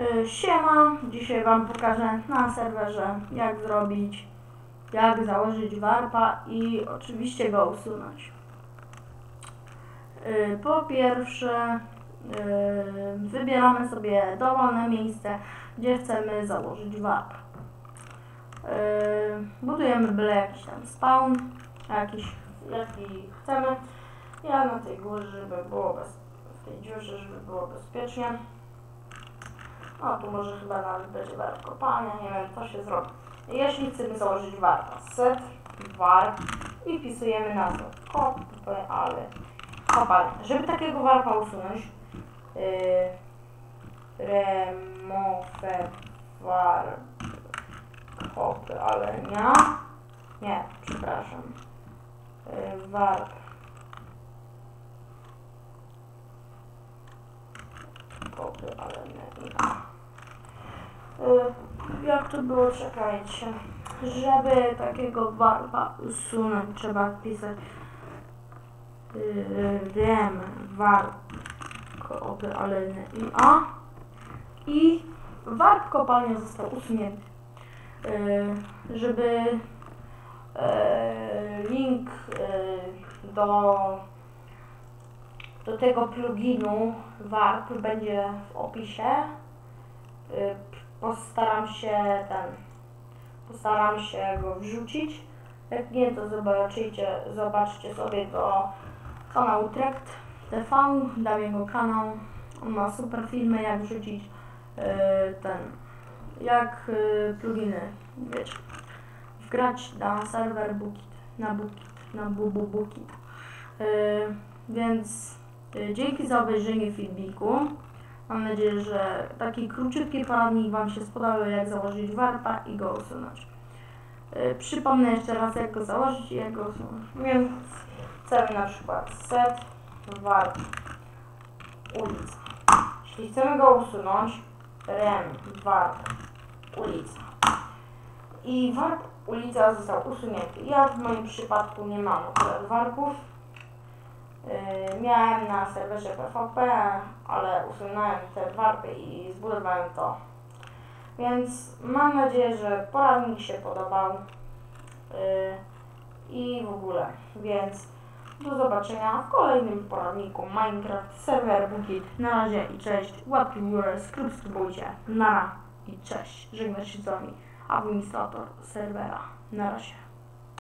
Y, Siema, dzisiaj Wam pokażę na serwerze jak zrobić, jak założyć warpa i oczywiście go usunąć. Y, Po pierwsze y, wybieramy sobie dowolne miejsce, gdzie chcemy założyć warp. Budujemy byle jakiś tam spawn, jakiś, jaki chcemy. Ja na tej górze, żeby było bez, w tej dziurze, żeby było bezpiecznie. O, tu może chyba nawet będzie warp kopalnia, nie wiem, co się zrobi. Jeśli chcemy założyć warpa, set warp i wpisujemy nazwę kopalny. kopalnia. Żeby takiego warpa usunąć, yy, remove warp kopalnia, nie, przepraszam, yy, warp kopalnia. Y, Jak to było, czekajcie. Żeby takiego warpa usunąć, trzeba wpisać y, rem warp kopalny i a i warp kopalnia został usunięty. Y, Żeby y, link y, do do tego pluginu warp będzie w opisie. Y, Postaram się ten, postaram się go wrzucić. Jak nie, to zobaczycie, zobaczcie sobie do kanału Trekt TV, dam jego kanał. On ma super filmy, jak wrzucić y, ten, jak y, pluginy, wiecie, wgrać na serwer Bookit, na Bookit, na Bubu Bookit. Y, więc dzięki za obejrzenie filmiku. Mam nadzieję, że taki króciutki poradnik Wam się spodobał, jak założyć warpa i go usunąć. Yy, przypomnę jeszcze raz, jak go założyć i jak go usunąć. Więc chcemy na przykład set warp ulica. Jeśli chcemy go usunąć, rem warp ulica. I warp ulica został usunięty. Ja w moim przypadku nie mam akurat warpów. Miałem na serwerze PvP, ale usunąłem te warpy i zbudowałem to. Więc mam nadzieję, że poradnik się podobał yy, i w ogóle. Więc do zobaczenia w kolejnym poradniku Minecraft serwer Bukit. Na razie i cześć. Łapki w górę, subskrybujcie. Nara i cześć. Żegna się z wami administrator serwera. Na razie.